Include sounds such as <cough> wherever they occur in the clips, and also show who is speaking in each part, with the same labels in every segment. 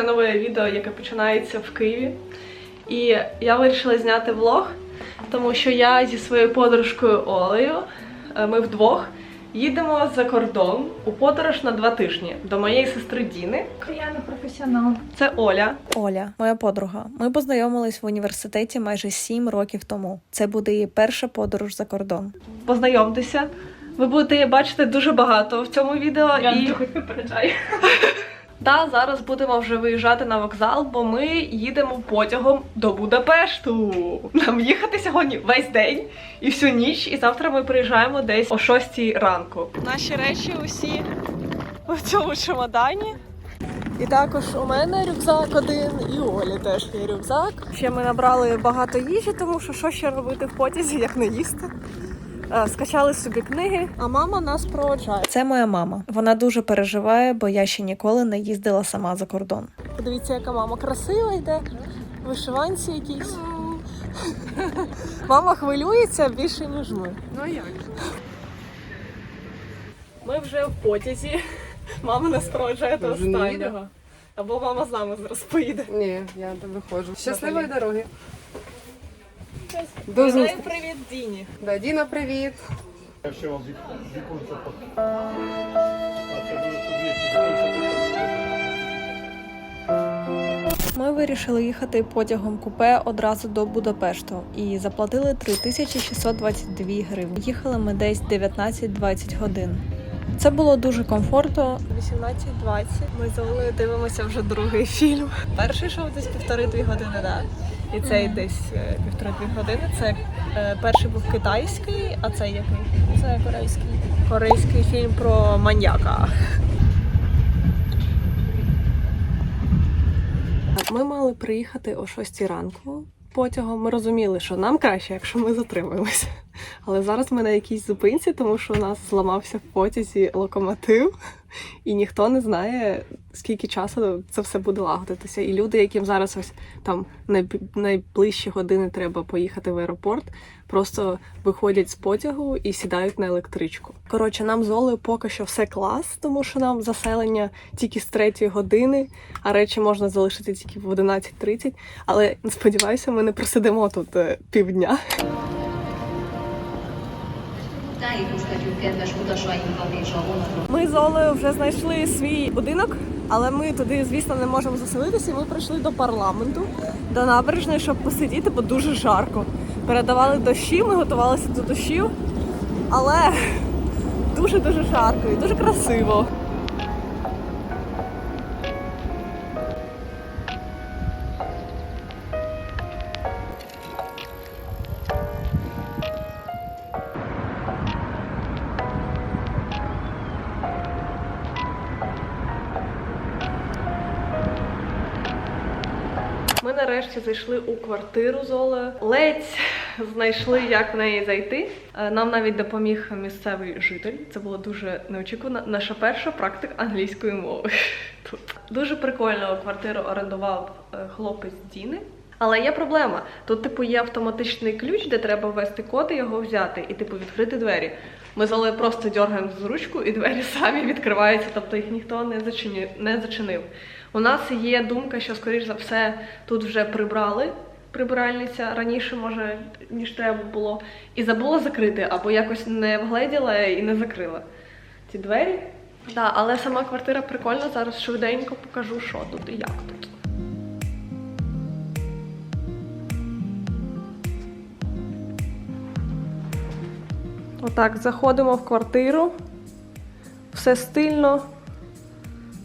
Speaker 1: це нове відео, яке починається в Києві. І я вирішила зняти влог, тому що я зі своєю подружкою Олею, е, ми вдвох їдемо за кордон у подорож на два тижні до моєї сестри Діни.
Speaker 2: Я не професіонал.
Speaker 1: Це Оля.
Speaker 3: Оля, моя подруга. Ми познайомились в університеті майже сім років тому. Це буде її перша подорож за кордон.
Speaker 1: Познайомтеся. Ви будете бачити дуже багато в цьому відео.
Speaker 2: Я
Speaker 1: і...
Speaker 2: трохи попереджаю. <laughs>
Speaker 1: Та зараз будемо вже виїжджати на вокзал, бо ми їдемо потягом до Будапешту. Нам їхати сьогодні весь день і всю ніч, і завтра ми приїжджаємо десь о 6 ранку. Наші речі усі в цьому чемодані. І також у мене рюкзак один, і у Олі теж є рюкзак. Ще ми набрали багато їжі, тому що що ще робити в потязі, як не їсти. Е, Скачали собі книги, а мама нас проводжає.
Speaker 3: Це моя мама. Вона дуже переживає, бо я ще ніколи не їздила сама за кордон.
Speaker 1: Подивіться, яка мама красива йде. Вишиванці якісь. <laughs> Мама хвилюється більше, ніж ми.
Speaker 2: Ну як?
Speaker 1: Ми вже в потязі. <laughs> Мама нас проводжає до останнього. Або мама з нами зараз поїде.
Speaker 4: Ні, я там виходжу. Щасливої дороги. До зустрічі.
Speaker 1: привіт Діні.
Speaker 4: Да, Діна, привіт.
Speaker 3: Ми вирішили їхати потягом купе одразу до Будапешту і заплатили 3622 гривні. Їхали ми десь 19-20 годин. Це було дуже комфортно.
Speaker 1: 18.20. Ми з Олею дивимося вже другий фільм. Перший йшов десь півтори-дві години, да? І цей десь е, півтори-дві години. Це е, перший був китайський, а цей який?
Speaker 2: Це корейський.
Speaker 1: Корейський фільм про маньяка. Ми мали приїхати о 6 ранку потягом. Ми розуміли, що нам краще, якщо ми затримуємося. Але зараз ми на якійсь зупинці, тому що у нас зламався в потязі локомотив, і ніхто не знає, скільки часу це все буде лагодитися. І люди, яким зараз ось там найб- найближчі години треба поїхати в аеропорт, просто виходять з потягу і сідають на електричку. Коротше, нам з Олею поки що все клас, тому що нам заселення тільки з третьої години, а речі можна залишити тільки в 11.30. Але сподіваюся, ми не просидимо тут е, півдня.
Speaker 5: Tájékoztatjuk kedves utasainkat és a vonatot.
Speaker 1: Ми з Олею вже знайшли свій будинок, але ми туди, звісно, не можемо заселитися. Ми прийшли до парламенту, до набережної, щоб посидіти, бо дуже жарко. Передавали дощі, ми готувалися до дощів, але дуже дуже жарко і дуже красиво. Нарешті зайшли у квартиру з Олею. Ледь знайшли, як в неї зайти. Е, Нам навіть допоміг місцевий житель. Це було дуже неочікувано. Наша перша практика англійської мови. <laughs> Тут дуже прикольно квартиру орендував е, хлопець Діни. Але є проблема. Тут, типу, є автоматичний ключ, де треба ввести код і його взяти, і типу відкрити двері. Ми з Олею просто дергаємо з ручку, і двері <laughs> самі відкриваються, тобто їх ніхто не зачинив. У нас є думка, що, скоріш за все, тут вже прибрали прибиральниця раніше, може, ніж треба було, і забула закрити, або якось не вгледіла і не закрила ці двері. Да, але сама квартира прикольна. Зараз швиденько покажу, що тут і як тут. Отак, заходимо в квартиру. Все стильно,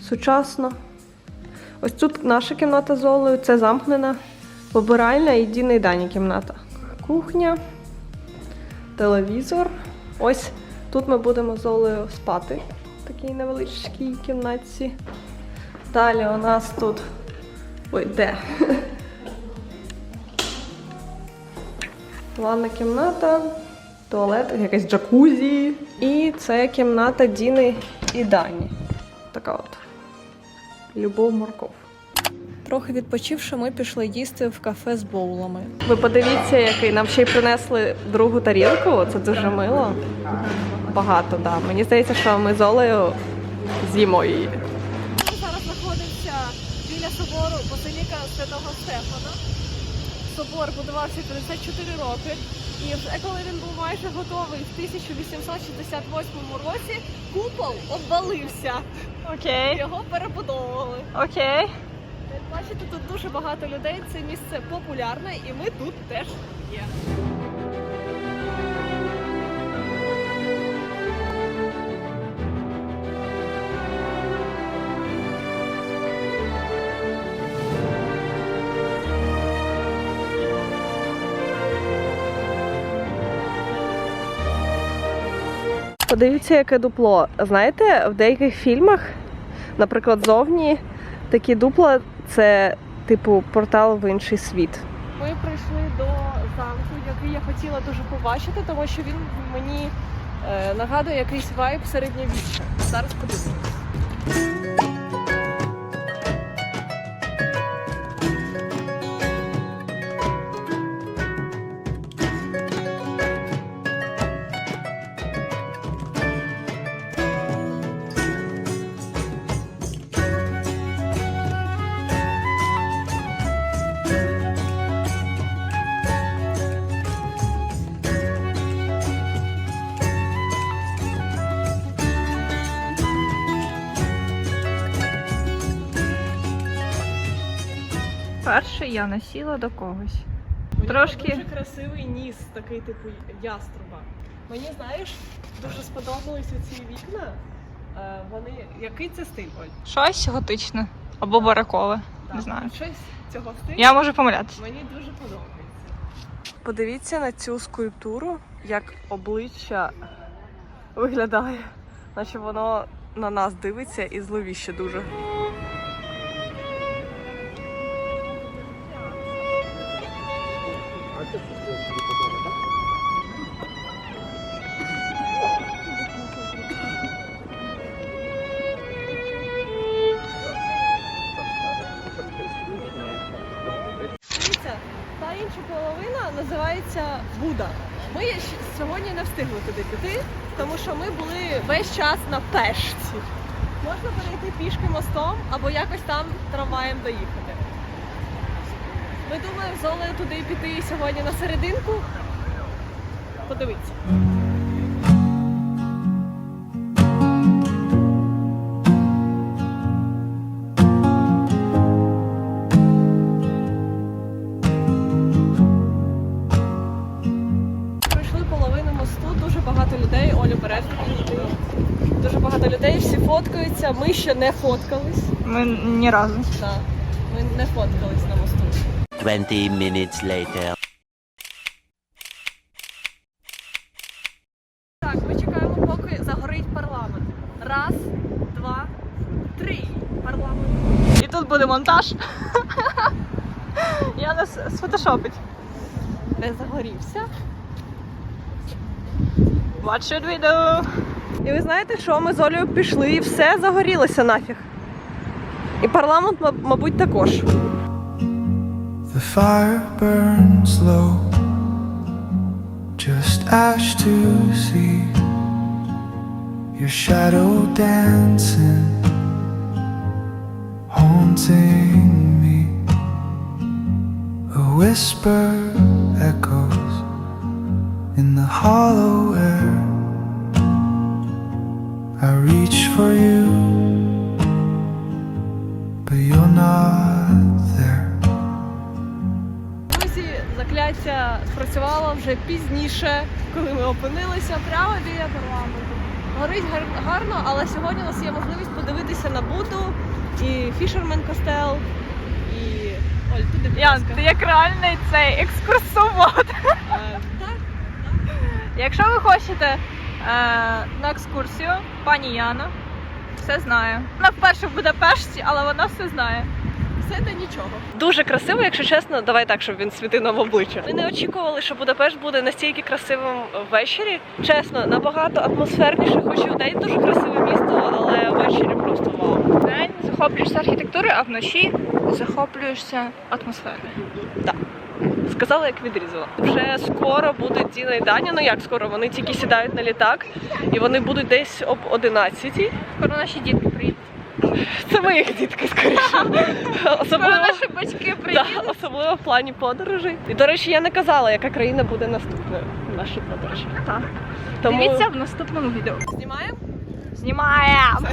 Speaker 1: сучасно. Ось тут наша кімната з Олею, це замкнена, вибиральня і Діна і Дані кімната. Кухня, телевізор. Ось тут ми будемо з Олею спати в такій невеличкій кімнатці. Далі у нас тут. Ой, де? <laughs> Ванна кімната, туалет, якась джакузі. І це кімната Діни і Дані. Така от. Любов морков.
Speaker 3: Трохи відпочивши, ми пішли їсти в кафе з боулами.
Speaker 1: Ви подивіться, який нам ще й принесли другу тарілку. Це дуже мило. Багато, да. Мені здається, що ми з Олею з'їмо її. Зараз знаходимося біля собору Базиліка Святого Стефана. Собор будувався 54 роки. І вже коли він був майже готовий в 1868 році, купол обвалився.
Speaker 2: Окей.
Speaker 1: Його перебудовували.
Speaker 2: Окей.
Speaker 1: Як бачите, тут дуже багато людей. Це місце популярне, і ми тут теж є. Подивіться, яке дупло. Знаєте, в деяких фільмах, наприклад, зовні такі дупла це типу портал в інший світ. Ми прийшли до замку, який я хотіла дуже побачити, тому що він мені е, нагадує якийсь вайб середньовіччя. Зараз подивимось.
Speaker 2: Перше я насіла до когось.
Speaker 1: Мені
Speaker 2: Трошки.
Speaker 1: дуже красивий ніс, такий типу яструба. Мені знаєш, дуже сподобалися ці вікна. Е, вони який це стиль, Оль?
Speaker 2: Щось готичне або баракове.
Speaker 1: Да,
Speaker 2: Не знаю.
Speaker 1: Щось цього стилю.
Speaker 2: Я можу помилятися.
Speaker 1: Мені дуже подобається. Подивіться на цю скульптуру, як обличчя виглядає, наче воно на нас дивиться і зловіще дуже. Час на пешці. Можна перейти пішки мостом або якось там трамваєм доїхати. Ми думаємо з Олею туди піти сьогодні на серединку. Подивіться. Ми ще не фоткались.
Speaker 2: Ми ні разу.
Speaker 1: Так, ми не фоткались на мосту.
Speaker 6: 20 minutes later.
Speaker 1: Так, ми чекаємо, поки загорить парламент. Раз, два, три. Парламент.
Speaker 2: І тут буде монтаж. Я нас сфотошопить.
Speaker 1: Не загорівся.
Speaker 2: What should we do?
Speaker 1: І ви знаєте, що ми з Олею пішли і все загорілося нафіг. І парламент, мабуть, також.
Speaker 7: The fire burns low, just ash to see your shadow dancing, haunting me. A whisper echoes in the hollow air. I reach for you, but you're not there.
Speaker 1: Друзі, закляття спрацювало вже пізніше, коли ми опинилися прямо біля парламенту. Горить гар- гарно, але сьогодні у нас є можливість подивитися на Буду і Фішермен Костел. І Оль, туди будь
Speaker 2: Ян,
Speaker 1: ласка.
Speaker 2: ти як реальний цей екскурсовод.
Speaker 1: Е, Так,
Speaker 2: Якщо ви хочете на екскурсію, пані Яна все знає. Вона вперше в Будапешті, але вона все знає.
Speaker 1: все та нічого. Дуже красиво, якщо чесно, давай так, щоб він світив нам в обличчя. Ми не очікували, що Будапешт буде настільки красивим ввечері. Чесно, набагато атмосферніше, хоч і в день дуже красиве місто, але ввечері просто вау.
Speaker 2: День захоплюєшся архітектурою, а вночі захоплюєшся атмосферою.
Speaker 1: Сказала, як відрізала. Вже скоро буде Діна і Даня. Ну як скоро? Вони тільки сідають на літак, і вони будуть десь об 11
Speaker 2: Скоро наші дітки приїдуть.
Speaker 1: Це моїх дітки, скоріше. Особливо,
Speaker 2: наші батьки
Speaker 1: да,
Speaker 2: приїдуть.
Speaker 1: особливо в плані подорожей. І, до речі, я не казала, яка країна буде наступною в нашій подорожі.
Speaker 2: Так.
Speaker 1: Тому
Speaker 2: Дивіться в наступному відео.
Speaker 1: знімаємо.
Speaker 2: Знімаємо!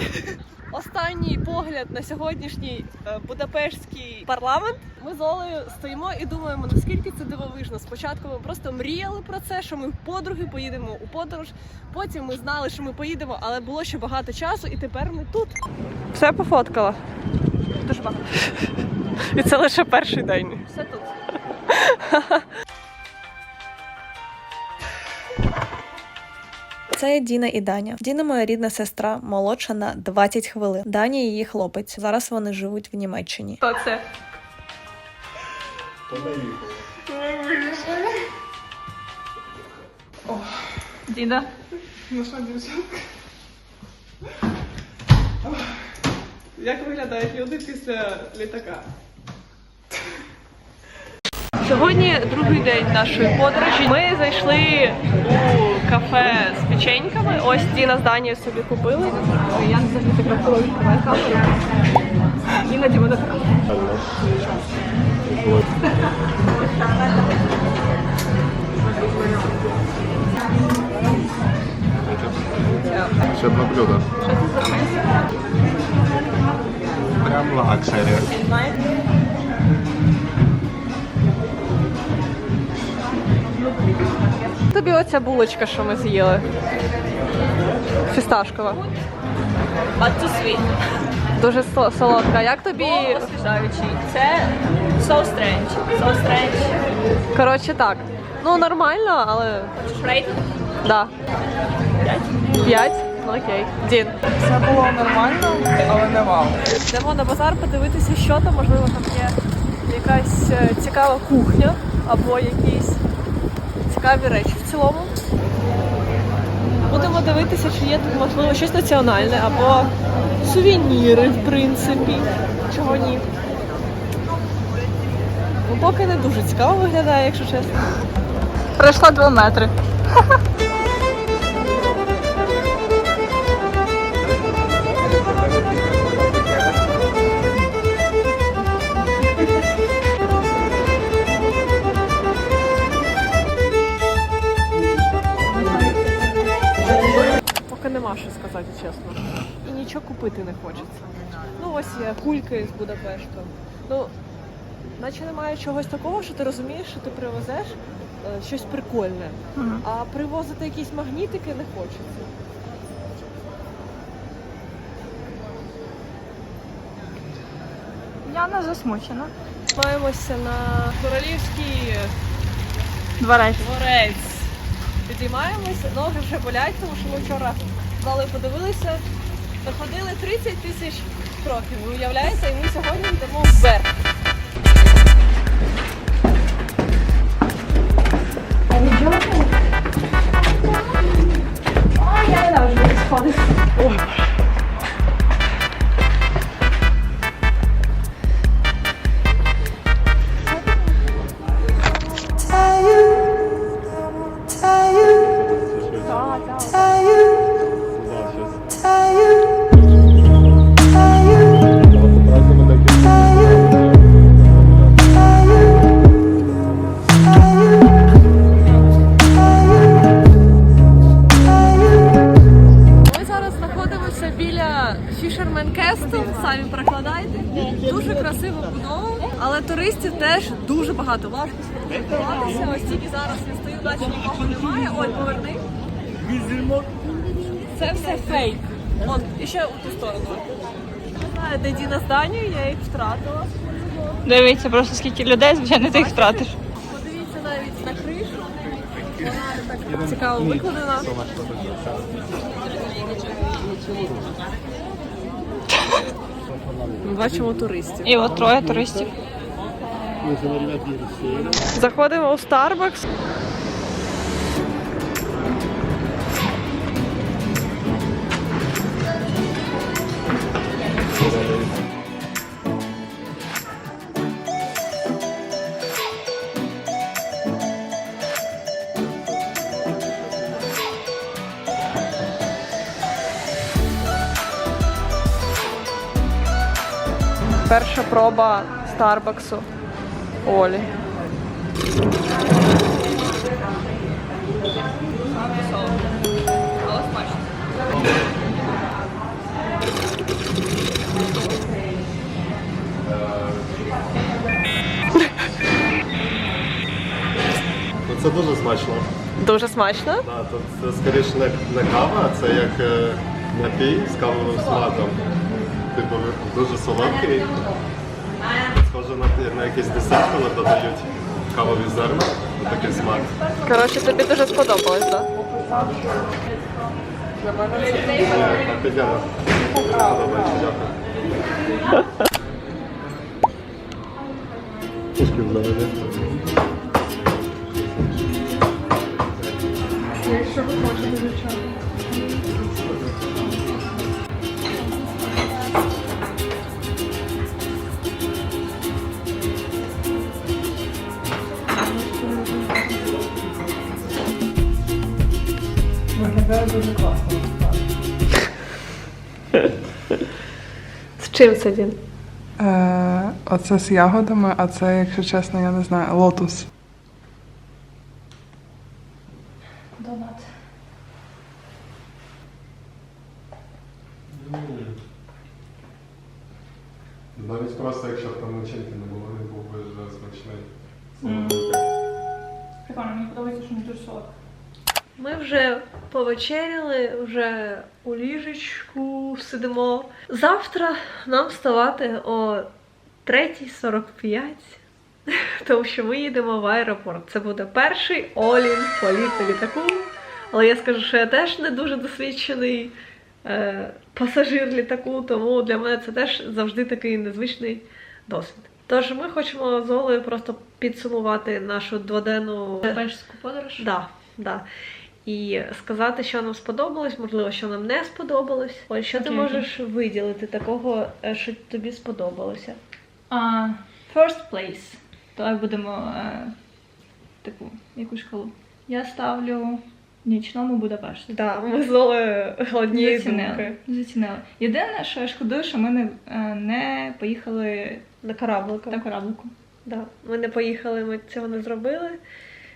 Speaker 1: Останній погляд на сьогоднішній е, Будапештський парламент. Ми з Олею стоїмо і думаємо, наскільки це дивовижно. Спочатку ми просто мріяли про це, що ми в подруги поїдемо у подорож. Потім ми знали, що ми поїдемо, але було ще багато часу, і тепер ми тут. Все пофоткала.
Speaker 2: Дуже багато.
Speaker 1: І це лише перший день.
Speaker 2: Все тут. <laughs>
Speaker 3: Це Діна і Даня. Діна моя рідна сестра, молодша на 20 хвилин. Даня її хлопець. Зараз вони живуть в Німеччині.
Speaker 2: Хто це? О, Діда.
Speaker 1: Як виглядають люди після літака? Сьогодні другий день нашої подорожі. Ми зайшли у кафе з печеньками. Ось Діна з Данією собі купили. Я взагалі така коли відкриваю камеру. Іноді мене така.
Speaker 8: Ще одне блюдо. Прям лакшері.
Speaker 1: Тобі оця булочка, що ми з'їли. Фісташкова.
Speaker 2: But too sweet.
Speaker 1: Дуже со- солодка. Як тобі?
Speaker 2: Бо освіжаючий. Це so strange. So strange.
Speaker 1: Коротше, так. Ну, нормально, але.
Speaker 2: Рейтинг?
Speaker 1: Да. П'ять? П'ять? Ну окей. Дін.
Speaker 4: Все було нормально, але не вау.
Speaker 1: Йдемо на базар подивитися, що там, можливо, там є якась е, цікава кухня або якісь цікаві речі в цілому. Будемо дивитися, чи є тут, можливо, щось національне або сувеніри, в принципі. Чого ні. Ну, поки не дуже цікаво виглядає, якщо чесно.
Speaker 2: Пройшла 2 метри.
Speaker 1: Нема що сказати, чесно. І нічого купити не хочеться. Ну, ось є кульки з Будапешту. Ну, наче немає чогось такого, що ти розумієш, що ти привезеш е, щось прикольне. А привозити якісь магнітики не хочеться.
Speaker 2: Яна засмучена.
Speaker 1: Маємося на королівський
Speaker 2: Дворець.
Speaker 1: дворець. Підіймаємося, ноги вже болять, тому що ми вчора з Валею подивилися, проходили 30 тисяч кроків. Ви уявляєте, і ми сьогодні йдемо вверх. Ой, Ми ще у ту сторону. Не знаю, де Діна з Данією, я їх втратила.
Speaker 2: Дивіться просто скільки людей, звичайно, ти їх втратиш.
Speaker 1: Подивіться навіть на кришу. Вона так цікаво викладена. Ми бачимо туристів.
Speaker 2: І от троє туристів.
Speaker 1: Заходимо у Starbucks.
Speaker 3: Проба Старбаксу. Олі.
Speaker 8: Ну, Це дуже смачно.
Speaker 3: Дуже смачно.
Speaker 8: Да, то це скоріше не, не кава, а це як е, напій з кавовим смаком. Типу дуже солодкий. Схоже на, на якийсь десерт, коли додають кавові зерна. Такий смак.
Speaker 3: Коротше, тобі дуже сподобалось, так?
Speaker 8: Так, підемо. Подобається, дякую. Трішки взагалі.
Speaker 4: Виглядає
Speaker 3: чим це він?
Speaker 4: Е, оце з ягодами, а це, якщо чесно, я не знаю, лотус.
Speaker 2: Донат.
Speaker 8: Навіть просто якщо б там начинки не було, він був би вже смачний.
Speaker 2: Прикольно, мені подобається, що не дуже солодко.
Speaker 3: Ми вже повечеряли, вже у ліжечку сидимо. Завтра нам вставати о 3.45, тому що ми їдемо в аеропорт. Це буде перший Олін політ на літаку. Але я скажу, що я теж не дуже досвідчений е, пасажир літаку, тому для мене це теж завжди такий незвичний досвід. Тож ми хочемо з Олею просто підсумувати нашу дводенну
Speaker 2: Бельську подорож.
Speaker 3: Да, да. І сказати, що нам сподобалось, можливо, що нам не сподобалось. Ось що ти можеш виділити такого, е, що тобі сподобалося?
Speaker 2: А, first place. Давай будемо е, таку яку шкалу. Я ставлю нічному Будапешту.
Speaker 3: Да, ми з Олею однієї думки.
Speaker 2: Зацінили. Зацінили. Єдине, що я шкодую, що ми не, е, не поїхали
Speaker 3: На кораблику.
Speaker 2: на кораблику.
Speaker 3: Да. Ми не поїхали, ми цього не зробили.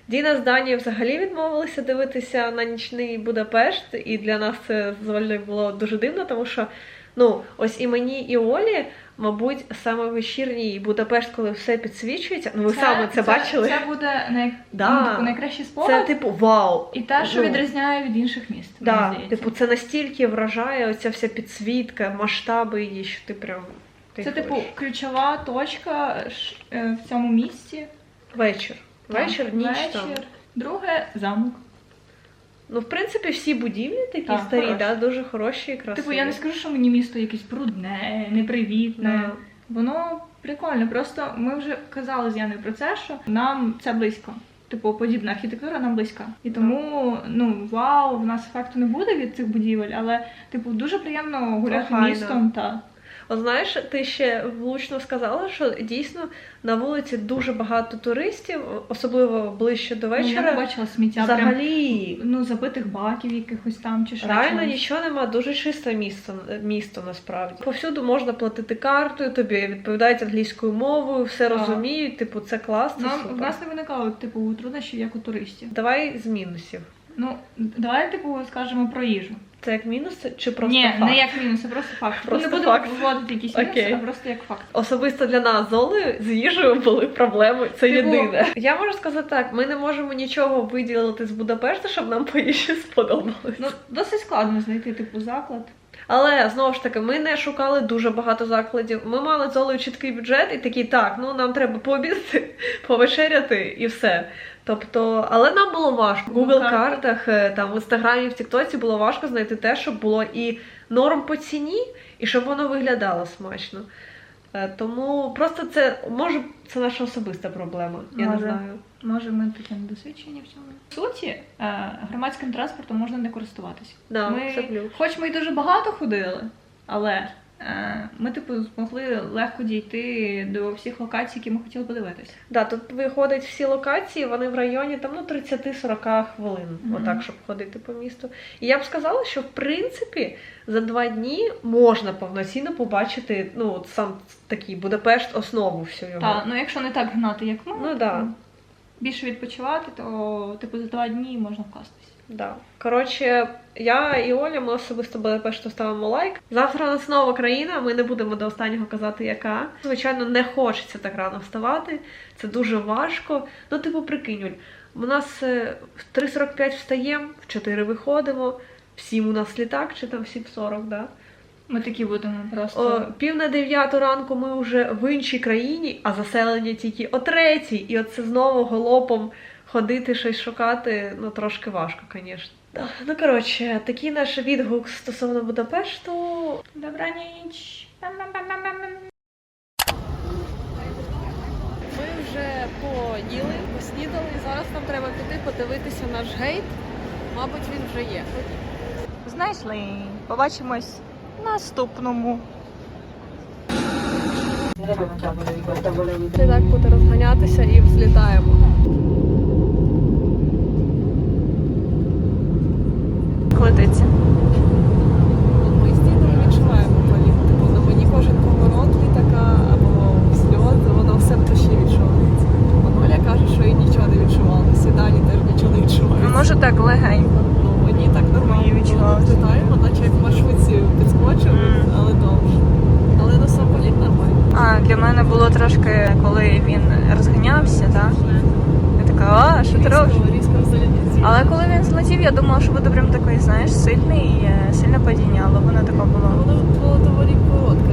Speaker 3: Діна з Данією взагалі відмовилися дивитися на нічний Будапешт, і для нас це звольно було дуже дивно, тому що ну, ось і мені, і Олі, мабуть, саме вечірній Будапешт, коли все підсвічується. Ну, ви саме це, бачили.
Speaker 2: Це буде най...
Speaker 3: Да.
Speaker 2: ну, типу, найкращий
Speaker 3: Це типу вау.
Speaker 2: І те, що
Speaker 3: Ну,
Speaker 2: відрізняє від інших міст.
Speaker 3: Да, типу, це настільки вражає оця вся підсвітка, масштаби її, що ти прям. ти
Speaker 2: Це, типу, ключова точка е, в цьому місці.
Speaker 3: вечір. Вечір, ніч
Speaker 2: вечір.
Speaker 3: там.
Speaker 2: Друге замок.
Speaker 3: Ну, в принципі, всі будівлі такі
Speaker 2: Так,
Speaker 3: старі,
Speaker 2: хороші.
Speaker 3: да, дуже хороші і красиві.
Speaker 2: Типу, я не скажу, що мені місто якесь брудне, непривітне.
Speaker 3: Да.
Speaker 2: Воно прикольне. Просто ми вже казали з Яною про це, що нам це близько. Типу, подібна архітектура нам близька. І тому, ну, вау, в нас ефекту не буде від цих будівель, але, типу, дуже приємно гуляти
Speaker 3: Охайно.
Speaker 2: містом та.
Speaker 3: От знаєш, ти ще влучно сказала, що дійсно на вулиці дуже багато туристів, особливо ближче до
Speaker 2: Ну, я
Speaker 3: вечора.
Speaker 2: бачила сміття прям,
Speaker 3: Взагалі,
Speaker 2: ну, забитих баків якихось там чи ще
Speaker 3: реально нічого нема, дуже чисте місто, місто насправді. Повсюду можна платити картою, тобі відповідають англійською мовою, все
Speaker 2: Так.
Speaker 3: розуміють, типу, це клас, це
Speaker 2: Нам,
Speaker 3: супер.
Speaker 2: в нас не виникало типу труднощів, як у туристів.
Speaker 3: Давай з мінусів.
Speaker 2: Ну, давай, типу, скажемо про їжу.
Speaker 3: Це як мінус чи просто
Speaker 2: Ні,
Speaker 3: факт?
Speaker 2: не як мінус, просто факт.
Speaker 3: Просто
Speaker 2: не будемо
Speaker 3: факт.
Speaker 2: виводити якісь мінуси,
Speaker 3: Окей.
Speaker 2: а просто як факт.
Speaker 3: Особисто для нас з Олею з їжею були проблеми. Це
Speaker 2: Типу-
Speaker 3: єдине. Я можу сказати так: ми не можемо нічого виділити з Будапешта, щоб нам по їжі сподобалось.
Speaker 2: Ну, досить складно знайти, типу, заклад.
Speaker 3: Але знову ж таки, ми не шукали дуже багато закладів. Ми мали з Олею чіткий бюджет і такі, так, ну нам треба пообідати, <laughs> повечеряти і все. Тобто, але нам було важко. В
Speaker 2: Ну,
Speaker 3: Google картах, е, там в інстаграмі, в Тіктоці було важко знайти те, щоб було і норм по ціні, і щоб воно виглядало смачно. Е, Тому просто це може це наша особиста проблема. Я
Speaker 2: Може.
Speaker 3: не знаю.
Speaker 2: Може, ми таке недосвідчені в цьому. В суті, е, громадським транспортом можна не користуватися.
Speaker 3: Да,
Speaker 2: ми,
Speaker 3: це плюс.
Speaker 2: хоч ми й дуже багато ходили, але ми, типу, змогли легко дійти до всіх локацій, які ми хотіли подивитися.
Speaker 3: Да, тут виходить всі локації, вони в районі там ну 30-40 хвилин,
Speaker 2: Мгм.
Speaker 3: отак, щоб ходити по місту. І я б сказала, що в принципі за два дні можна повноцінно побачити ну от сам такий Будапешт, основу всього.
Speaker 2: Та, ну якщо не так гнати, як ми,
Speaker 3: Ну да.
Speaker 2: більше відпочивати, то типу за два дні можна вкластись.
Speaker 3: Да. Коротше, я і Оля, ми особисто Будапешту ставимо лайк. Завтра у нас нова країна, ми не будемо до останнього казати, яка. Звичайно, не хочеться так рано вставати. Це дуже важко. Ну, типу, прикинь, Оль, у нас е, в 3.45 встаємо, в 4 виходимо, в 7 у нас літак, чи там в 7.40, да?
Speaker 2: Ми такі будемо просто.
Speaker 3: О, пів на дев'яту ранку ми вже в іншій країні, а заселення тільки о третій. І оце знову голопом ходити, щось шукати, ну трошки важко, звісно. Ну коротше, такий наш відгук стосовно Будапешту.
Speaker 2: Добра ніч.
Speaker 1: Ми вже поїли, поснідали, і зараз нам треба піти подивитися наш гейт. Мабуть, він вже є.
Speaker 2: Знайшли. Побачимось в наступному.
Speaker 1: І так буде розганятися і взлітаємо.
Speaker 2: Летиться.
Speaker 1: Ми з Діною відчуваємо політ. Типу, на мені кожен поворот літака або взльот, воно все в душі відчувається. Оля каже, що і нічого не відчувалося. Дані теж нічого не відчувається.
Speaker 2: Може так легенько.
Speaker 1: Ну, мені так нормально.
Speaker 2: Мені відчувалося.
Speaker 1: Наче як маршрутці підскочили, але довше. Але на сам політ нормально.
Speaker 2: А для мене було трошки, коли він розганявся, так? Я така, а що ти робиш? Але коли він злетів, я думала, що буде прям такий, знаєш, сильний, і сильне падіння, але воно таке було.
Speaker 1: Воно було доволі коротке.